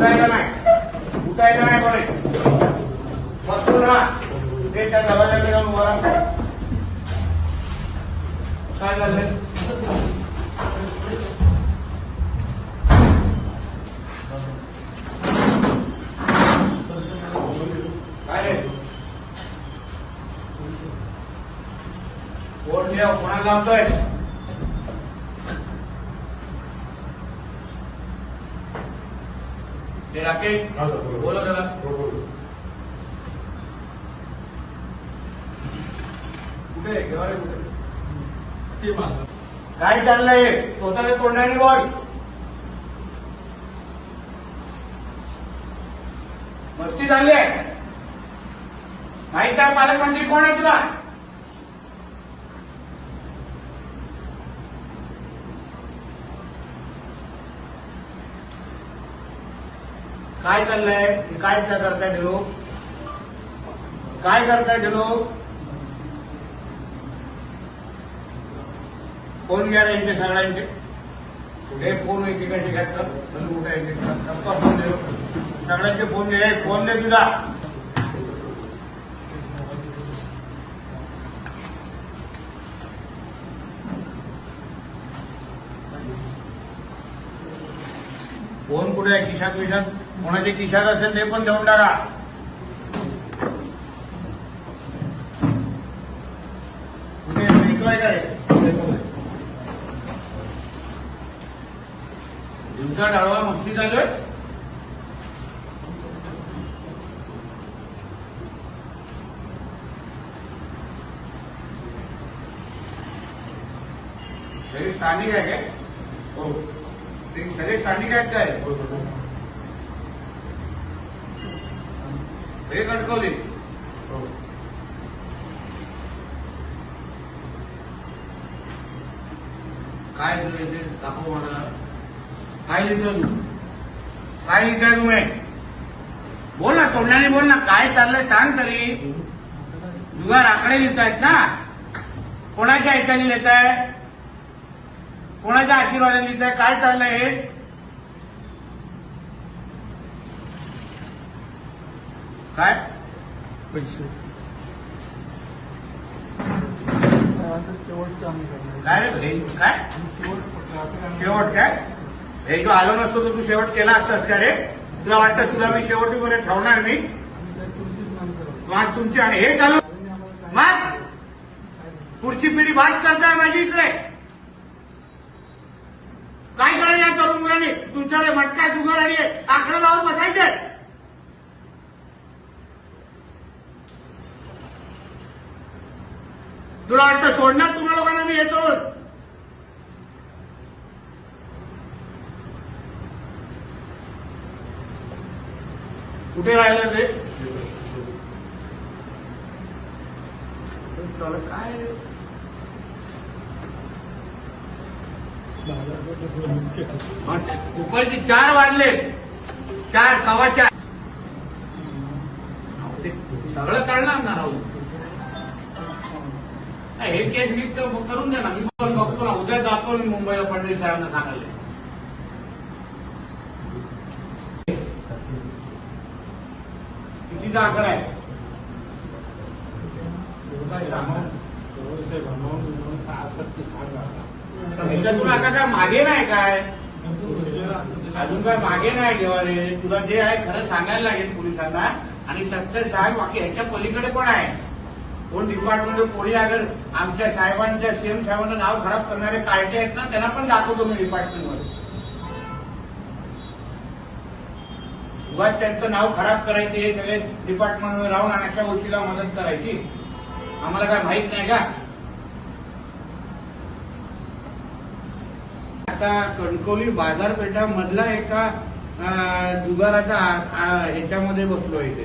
नाही उठायला नाही कोणी बसून राहा ते त्या दरवाजाकडे जाऊन उभा राहा. काय झालं काय रे कोण ठेव कोणाला लावतोय ते राकेश बोला त्याला कुठे आहे? केव्हा रे कुठे काय चाललंय स्वतःच्या तोंडाने बोल मस्ती झाली आहे माहीत आहे पालकमंत्री कोण आहे तुला काय चाललंय? काय त्या करताय ते लोक? काय करताय ते लोक? फ़ोन घ्या यांचे सगळ्यांचे. हे फ़ोन एकेकाशी घातलं. चल फ़ोन दे सगळ्यांचे फ़ोन दे फ़ोन दे तुझा फ़ोन कुठे आहे? खिशात विशात कोणाच्या खिशात असेल ते पण देऊन टाका. कुठे ऐकवाय काय दिवसा डाळवा मस्ती चालू सगळे स्थानिक आहे काय? ते सगळे स्थानिक आहेत काय? हे कणकवली काय तुझं दाखव मला. काय लिहितो तू काय लिहिताय तुम्ही बोल ना तोंडाने बोल ना काय चाललंय सांग तरी. जुगार आकडे लिहित आहेत ना. कोणाच्या ऐकाने लिहित आहे? कोणाच्या आशीर्वादाने लिहित आहे? काय चाललंय हे? काय? पैसे. काय रे भाई? काय? शेवट शेवट काय? हे जो आलो नसतो तर तू शेवट केला असतास का रे? तुला वाटतं तुला मी शेवटीपर्यंत ठेवणार मी तुमचीच नंतर मग तुमची आणि हे चालू मग पुढची पिढी बात करताय माझी इकडे. काय करायचं तरुण मुलांनी? तुमच्याकडे मटका जुगार आणि आकडा लावून बसायचे तुला वाटतं सोडणार तुम्हा लोकांना मी येतो कुठे राहिलं रे काय? हा, दुपारचे चार वाजले. चार सव्वा चार. हे केस मग करून द्या ना मी पण बघतो ना. उद्या जातो मी मुंबईला फडणवीस साहेबांना सांगायला. कितीचा आकडा आहे? आता काय मागे नाही काय? अजून काय मागे नाही देवा रे तुला जे आहे खरं सांगायला लागेल पोलिसांना. आणि सत्य साहेब बाकी ह्याच्या पलीकडे पण आहे. कोण डिपार्टमेंट कोणी अगर आमच्या साहेबांच्या सीएम साहेबांचं नाव खराब करणारे कार्टे आहेत ना त्यांना पण दाखवतो मी डिपार्टमेंटमध्ये उगाच त्यांचं नाव खराब करायचे हे सगळे डिपार्टमेंटमध्ये राहून आणि अशा गोष्टीला मदत करायची? आम्हाला काय माहीत नाही का? आता कणकवली बाजारपेठा मधला एका जुगाराच्या जुगाराचा ह्याच्यामध्ये बसलो इथे.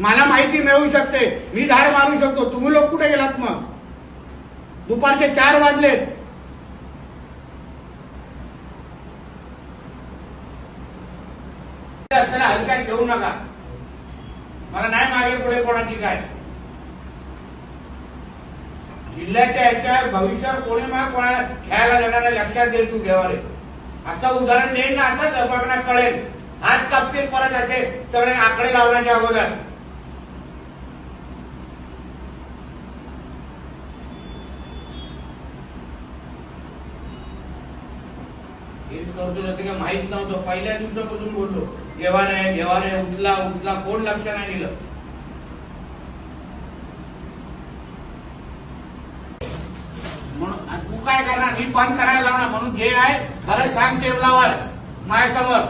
मला माहिती मिळू शकते. मी धार मारू शकतो. तुम्ही लोक कुठे गेलात मग? दुपारचे चार वाजलेत. असताना हलक्यात घेऊ नका. मला नाही मागे पुढे कोणाची काय. जिल्ह्याच्या याच्या भविष्यात कोणी मला कोणाला खेळायला देणार लक्षात दे तू घेवारे आता उदाहरण देईन ना आता लोकांना कळेल. हात कापतील परत असे सगळे आकडे लावण्याच्या अगोदर. करतो जसं काही माहीत नव्हतं. पहिल्या दिवसापासून बोललो घेवारे घेवारे उठला उठला कोण लक्ष नाही दिलं? म्हणून तू काय करणार? मी पण करायला लावणार म्हणून जे आहे खरं सांग टेबलावर माझ्यासमोर.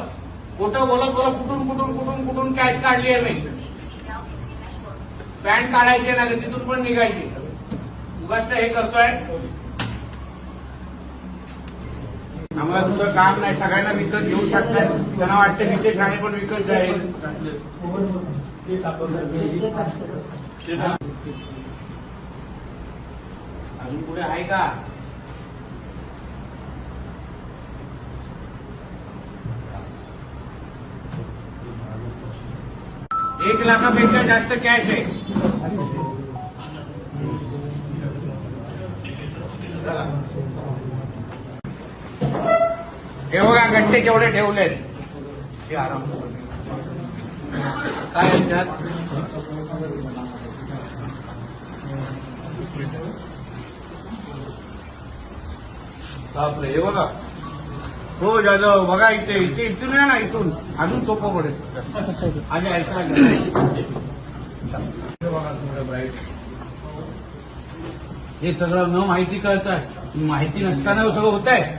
कुठं बोलत बोलत कुठून कुठून कुठून कुठून कॅश काढली आहे मी? पॅन्ट काढायची ना तिथून पण निघायची. उगाच हे करतोय. आम्हाला दुसरं काम नाही. सगळ्यांना विकत घेऊ शकतात. त्यांना वाटतं ते ठाणे पण विकत जाईल. अजून पुढे आहे का? एक लाखापेक्षा जास्त कॅश आहे. हे बघा गट्टे केवढे ठेवलेत. हे आराम काय म्हणतात? हे बघा. हो जाधव बघा इथे इथे इथून या ना इथून. अजून सोपं पडेल. आणि ब्राईट हे सगळं न माहिती कळत माहिती नसताना सगळं होत आहे